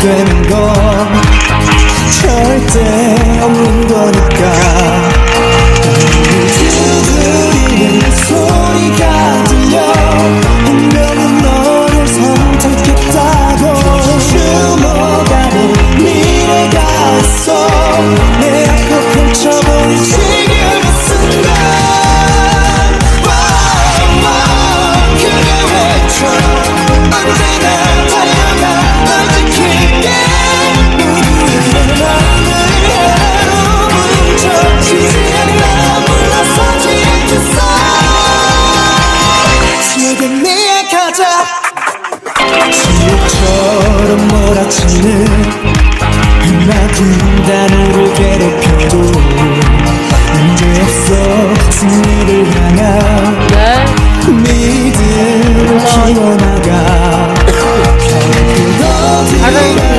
되는 건 절대 없는 거니까. 나를 괴롭혀도 문제없어. 승리를 향한 네. 믿음 키워나가. 결국 어디가